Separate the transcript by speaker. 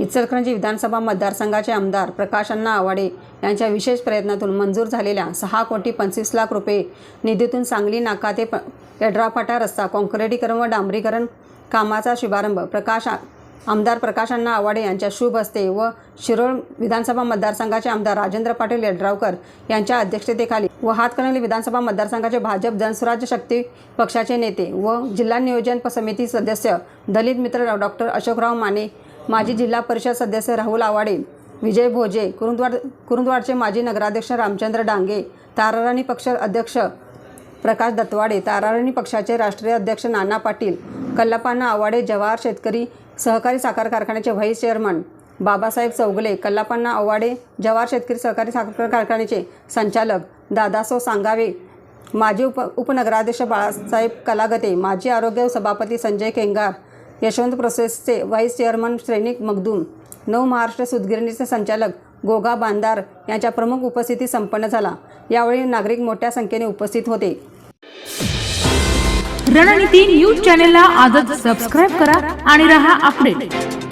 Speaker 1: इचलकरंजी विधानसभा मतदारसंघाचे आमदार प्रकाश अण्णा आवाडे यांच्या विशेष प्रयत्नातून मंजूर झालेल्या सहा कोटी पंचवीस लाख रुपये निधीतून सांगली नाका ते प यड्राफाटा रस्ता काँक्रिटीकरण व डांबरीकरण कामाचा शुभारंभ प्रकाश आमदार प्रकाश अण्णा आवाडे यांच्या शुभ हस्ते व शिरोळ विधानसभा मतदारसंघाचे आमदार राजेंद्र पाटील यड्रावकर यांच्या अध्यक्षतेखाली व हातकणंगले विधानसभा मतदारसंघाचे भाजप जनसुराज्य शक्ती पक्षाचे नेते व जिल्हा नियोजन समिती सदस्य दलित मित्र डॉक्टर अशोकराव माने माजी जिल्हा परिषद सदस्य राहुल आवाडे विजय भोजे कुरुंदवाड कुरुंदवाडचे माजी नगराध्यक्ष रामचंद्र डांगे ताराराणी पक्ष अध्यक्ष प्रकाश दत्तवाडे ताराराणी पक्षाचे राष्ट्रीय अध्यक्ष नाना पाटील कल्लापाना आवाडे जवाहर शेतकरी सहकारी साखर कारखान्याचे व्हाईस चेअरमन बाबासाहेब चौगले कल्लापाना आवाडे जवाहर शेतकरी सहकारी साखर कारखान्याचे संचालक दादासो सांगावे माजी उप उपनगराध्यक्ष बाळासाहेब कलागते माजी आरोग्य सभापती संजय केंगार यशवंत प्रोसेसचे व्हाईस चेअरमन श्रेणिक मगदूम नव महाराष्ट्र सुदगिरणीचे संचालक गोगा बांदार यांच्या प्रमुख उपस्थिती संपन्न झाला. यावेळी नागरिक मोठ्या संख्येने उपस्थित होते.
Speaker 2: रणनीती न्यूज चॅनेलला आजच सबस्क्राईब करा आणि रहा अपडेट